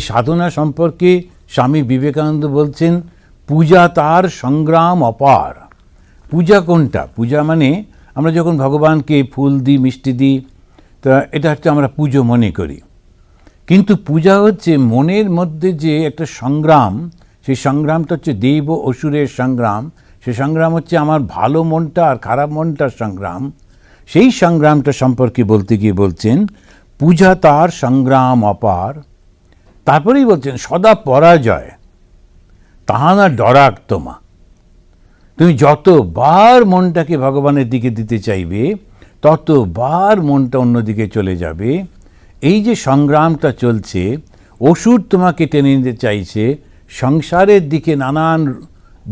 সাধনা সম্পর্কে স্বামী বিবেকানন্দ বলছেন, পূজা তার সংগ্রাম অপার। পূজা কোনটা? পূজা মানে আমরা যখন ভগবানকে ফুল দিই, মিষ্টি দিই, তা এটা হচ্ছে আমরা পুজো মনে করি। কিন্তু পূজা হচ্ছে মনের মধ্যে যে একটা সংগ্রাম, সেই সংগ্রামটা হচ্ছে দেব অসুরের সংগ্রাম, সেই সংগ্রাম হচ্ছে আমার ভালো মনটা আর খারাপ মনটার সংগ্রাম। সেই সংগ্রামটা সম্পর্কে বলতে গিয়ে বলছেন, পূজা তার সংগ্রাম অপার। তারপরেই বলছেন, সদা পরাজয় তাহা না ডরাক তোমা। তুমি যতবার মনটাকে ভগবানের দিকে দিতে চাইবে, ততবার মনটা অন্যদিকে চলে যাবে। এই যে সংগ্রামটা চলছে ওষুধ তোমাকে টেনে নিতে চাইছে, সংসারের দিকে, নানান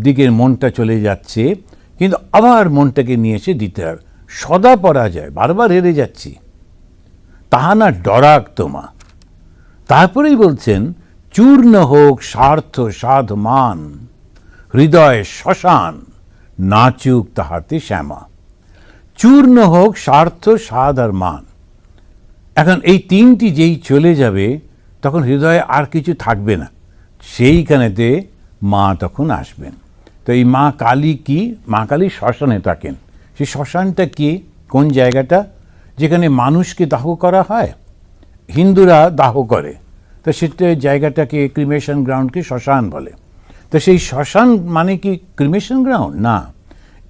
দিকের মনটা চলে যাচ্ছে, কিন্তু আবার মনটাকে নিয়ে এসে দিতে হবে। সদা পরাজয়, বারবার হেরে যাচ্ছি। তাহা না ডরাক তোমা। তারপরেই বলছেন, চূর্ণ হোক স্বার্থ সাধ মান হৃদয় শ্মশান, নাচুক তাহাতে শ্যামা। চূর্ণ হোক স্বার্থ সাধ আর মান এখন এই তিনটি যেই চলে যাবে, তখন হৃদয়ে আর কিছু থাকবে না। সেইখানেতে মা তখন আসবেন। তো এই মা কালী কি? মা কালী শ্মশানে থাকেন। সেই শ্মশানটা কি? কোন জায়গাটা? যেখানে মানুষকে দাহ করা হয়? হিন্দুরা দাহ করে। তো সেটা জায়গাটাকে ক্রিমেশন গ্রাউন্ডকে শ্মশান বলে। তো সেই শ্মশান মানে কি ক্রিমেশন গ্রাউন্ড? না।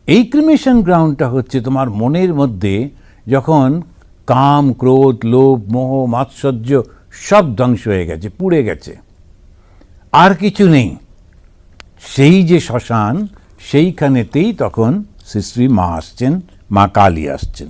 এই ক্রিমেশন গ্রাউন্ডটা হচ্ছে তোমার মনের মধ্যে যখন কাম, ক্রোধ, লোভ, মোহ, মাৎসর্য সব ধ্বংস হয়ে গেছে, পুড়ে গেছে। আর কিছু নেই। সেই যে শ্মশান, সেইখানেতেই তখন শ্রী শ্রী মা আসছেন, মা কালী আসছেন।